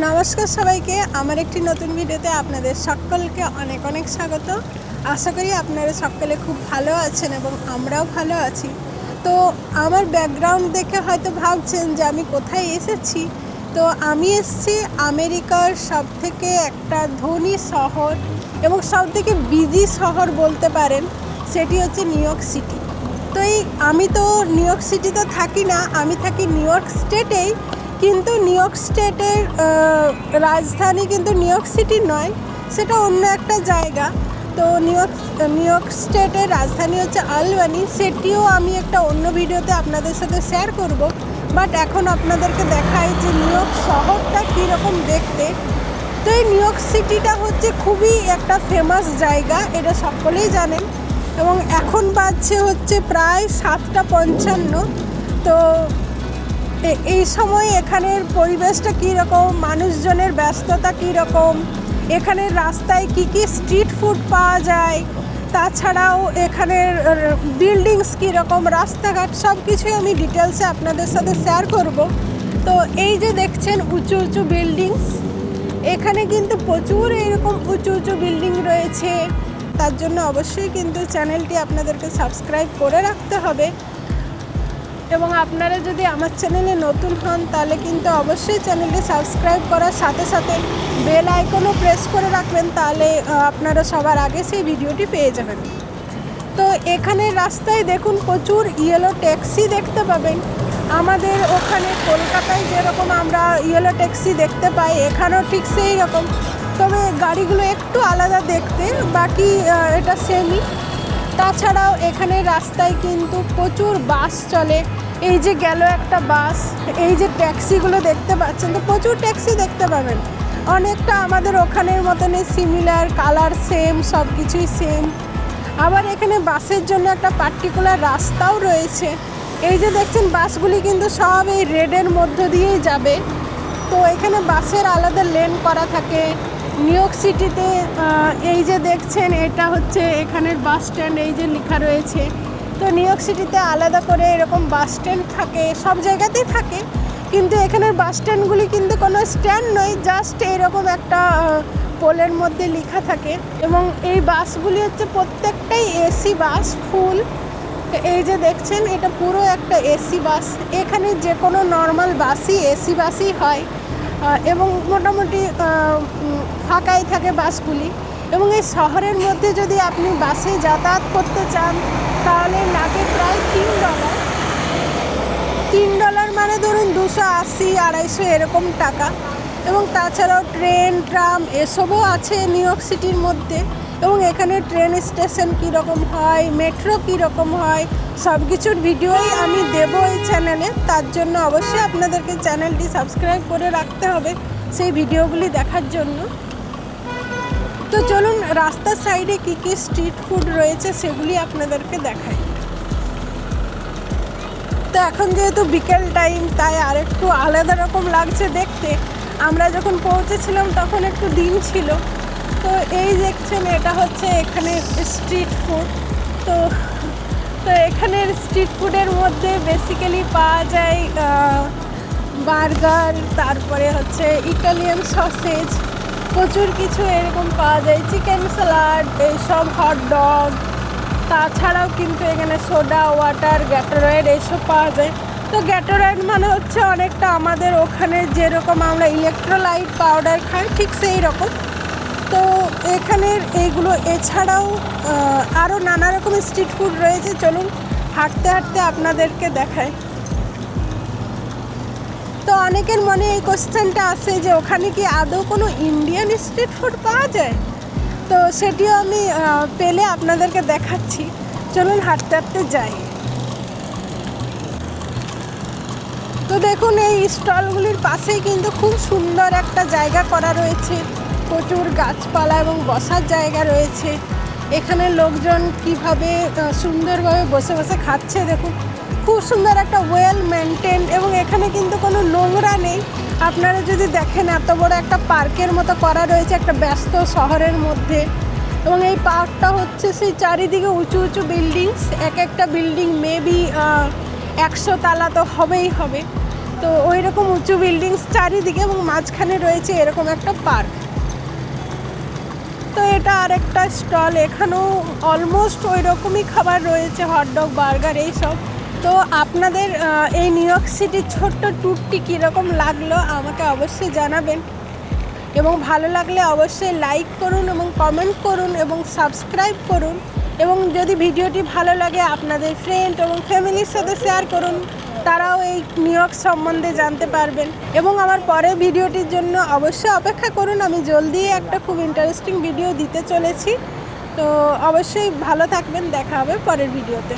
নমস্কার সবাইকে, আমার একটি নতুন ভিডিওতে আপনাদের সকলকে অনেক অনেক স্বাগত। আশা করি আপনারা সকলে খুব ভালো আছেন এবং আমরাও ভালো আছি। তো আমার ব্যাকগ্রাউন্ড দেখে হয়তো ভাবছেন যে আমি কোথায় এসেছি? তো আমি এসেছি আমেরিকার সব থেকে একটা ধনী শহর এবং সব থেকে বিজি শহর বলতে পারেন, সেটি হচ্ছে নিউ ইয়র্ক সিটি তো এই, আমি তো নিউ ইয়র্ক সিটিতে থাকি না, আমি থাকি নিউ ইয়র্ক স্টেটেই কিন্তু নিউ ইয়র্ক স্টেটের রাজধানী কিন্তু নিউ ইয়র্ক সিটি নয়, সেটা অন্য একটা জায়গা। তো নিউ ইয়র্ক নিউ ইয়র্ক স্টেটের রাজধানী হচ্ছে আলবানি সেটিও আমি একটা অন্য ভিডিওতে আপনাদের সাথে শেয়ার করব। বাট এখন আপনাদেরকে দেখাই যে নিউ ইয়র্ক শহরটা কীরকম দেখতে। তো এই নিউ ইয়র্ক সিটিটা হচ্ছে খুবই একটা ফেমাস জায়গা, এটা সকলেই জানেন। এবং এখন বাজছে হচ্ছে প্রায় সাতটা পঞ্চান্ন। তো এই সময় এখানের পরিবেশটা কীরকম? মানুষজনের ব্যস্ততা কীরকম? এখানের রাস্তায় কি কি স্ট্রিট ফুড পাওয়া যায়? তাছাড়াও এখানের বিল্ডিংস কীরকম? রাস্তাঘাট সব কিছুই আমি ডিটেলসে আপনাদের সাথে শেয়ার করব। তো এই যে দেখছেন উঁচু উঁচু বিল্ডিংস, এখানে কিন্তু প্রচুর এরকম উঁচু উঁচু বিল্ডিং রয়েছে। তার জন্য অবশ্যই কিন্তু চ্যানেলটি আপনাদেরকে সাবস্ক্রাইব করে রাখতে হবে। এবং আপনারা যদি আমার চ্যানেলে নতুন হন, তাহলে কিন্তু অবশ্যই চ্যানেলটি সাবস্ক্রাইব করার সাথে সাথে বেল আইকনও প্রেস করে রাখবেন, তাহলে আপনারা সবার আগে সেই ভিডিওটি পেয়ে যাবেন। তো এখানে রাস্তায় দেখুন প্রচুর ইয়েলো ট্যাক্সি দেখতে পাবেন। আমাদের ওখানে কলকাতায় যেরকম আমরা ইয়েলো ট্যাক্সি দেখতে পাই, এখানেও ঠিক সেই রকম। তবে গাড়িগুলো একটু আলাদা দেখতে, বাকি এটা সেমই তাছাড়াও এখানে রাস্তায় কিন্তু প্রচুর বাস চলে। এই যে গেল একটা বাস, এই যে ট্যাক্সিগুলো দেখতে পাচ্ছেন তো প্রচুর ট্যাক্সি দেখতে পাবেন। অনেকটা আমাদের ওখানের মতনই সিমিলার কালার সেম সব কিছুই সেম আবার এখানে বাসের জন্য একটা পার্টিকুলার রাস্তাও রয়েছে। এই যে দেখছেন, বাসগুলি কিন্তু সব এই রেডের মধ্য দিয়েই যাবে। তো এখানে বাসের আলাদা লেন করা থাকে। নিউ ইয়র্ক সিটিতে এই যে দেখছেন, এটা হচ্ছে এখানের বাস স্ট্যান্ড এই যে লেখা রয়েছে। তো নিউ ইয়র্ক সিটিতে আলাদা করে এরকম বাস স্ট্যান্ড থাকে, সব জায়গাতেই থাকে। কিন্তু এখানের বাস স্ট্যান্ডগুলি কিন্তু কোনো স্ট্যান্ড নয় জাস্ট এরকম একটা পোলের মধ্যে লেখা থাকে। এবং এই বাসগুলি হচ্ছে প্রত্যেকটাই এসি বাস ফুল এই যে দেখছেন, এটা পুরো একটা এসি বাস এখানে যে কোনো নর্মাল বাসই এসি বাসই হয়। এবং মোটামুটি ফাঁকাই থাকে বাসগুলি এবং এই শহরের মধ্যে যদি আপনি বাসে যাতায়াত করতে চান তাহলে লাগে প্রায় তিন ডলার তিন ডলার মানে ধরুন দুশো আশি, আড়াইশো এরকম টাকা। এবং তাছাড়াও ট্রেন, ট্রাম এসবও আছে নিউ ইয়র্ক সিটির মধ্যে। এবং এখানে ট্রেন স্টেশন কীরকম হয়, মেট্রো কীরকম হয় সব কিছুর ভিডিওই আমি দেবো এই চ্যানেলে তার জন্য অবশ্যই আপনাদেরকে চ্যানেলটি সাবস্ক্রাইব করে রাখতে হবে সেই ভিডিওগুলি দেখার জন্য। তো চলুন রাস্তার সাইডে কী কী স্ট্রিট ফুড রয়েছে সেগুলি আপনাদেরকে দেখাই। তো এখন যেহেতু বিকেল টাইম, তাই আর একটু আলাদা রকম লাগছে দেখতে। আমরা যখন পৌঁছেছিলাম তখন একটু দিন ছিল। তো এই দেখছেন এটা হচ্ছে এখানে স্ট্রিট ফুড। তো তো এখানের স্ট্রিট ফুডের মধ্যে বেসিক্যালি পাওয়া যায় বার্গার, তারপরে হচ্ছে ইটালিয়ান সসেজ প্রচুর কিছু এরকম পাওয়া যায় চিকেন স্যালাড এইসব হট ডগ তাছাড়াও কিন্তু এখানে সোডা ওয়াটার গ্যাটোরয়েড এইসব পাওয়া যায়। তো গ্যাটোরয়েড মানে হচ্ছে অনেকটা আমাদের ওখানে যেরকম আমরা ইলেকট্রোলাইট পাউডার খাই, ঠিক সেই রকম। তো এখানের এইগুলো এছাড়াও আরও নানা রকম স্ট্রিট ফুড রয়েছে, চলুন হাঁটতে হাঁটতে আপনাদেরকে দেখায় তো অনেকের মনে এই কোশ্চেনটা আসে যে ওখানে কি আদৌ কোনো ইন্ডিয়ান স্ট্রিট ফুড পাওয়া যায়? তো সেটিও আমি পেলে আপনাদেরকে দেখাচ্ছি। চলুন হাঁটতে হাঁটতে যাই। তো দেখুন, এই স্টলগুলির পাশেই কিন্তু খুব সুন্দর একটা জায়গা করা রয়েছে। প্রচুর গাছপালা এবং বসার জায়গা রয়েছে। এখানে লোকজন কীভাবে সুন্দরভাবে বসে বসে খাচ্ছে দেখুন। খুব সুন্দর একটা ওয়েল মেনটেন এবং এখানে কিন্তু কোনো নোংরা নেই। আপনারা যদি দেখেন এত বড় একটা পার্কের মতো করা রয়েছে একটা ব্যস্ত শহরের মধ্যে এবং এই পার্কটা হচ্ছে সেই চারিদিকে উঁচু উঁচু বিল্ডিংস এক একটা বিল্ডিং মেবি একশো তালা তো হবেই হবে। তো ওই রকম উঁচু বিল্ডিংস চারিদিকে এবং মাঝখানে রয়েছে এরকম একটা পার্ক। তো এটা আরেকটা স্টল, এখানেও অলমোস্ট ওই রকমই খাবার রয়েছে হটডগ বার্গার এইসব। তো আপনাদের এই নিউ ইয়র্ক সিটির ছোট্ট ট্যুরটি কীরকম লাগল আমাকে অবশ্যই জানাবেন। এবং ভালো লাগলে অবশ্যই লাইক করুন এবং কমেন্ট করুন এবং সাবস্ক্রাইব করুন। এবং যদি ভিডিওটি ভালো লাগে, আপনাদের ফ্রেন্ড এবং ফ্যামিলির সাথে শেয়ার করুন। তারাও এই নিউ ইয়র্ক সম্বন্ধে জানতে পারবেন। এবং আমার পরের ভিডিওটির জন্য অবশ্যই অপেক্ষা করুন। আমি জলদি একটা খুব ইন্টারেস্টিং ভিডিও দিতে চলেছি। তো অবশ্যই ভালো থাকবেন। দেখা হবে পরের ভিডিওতে।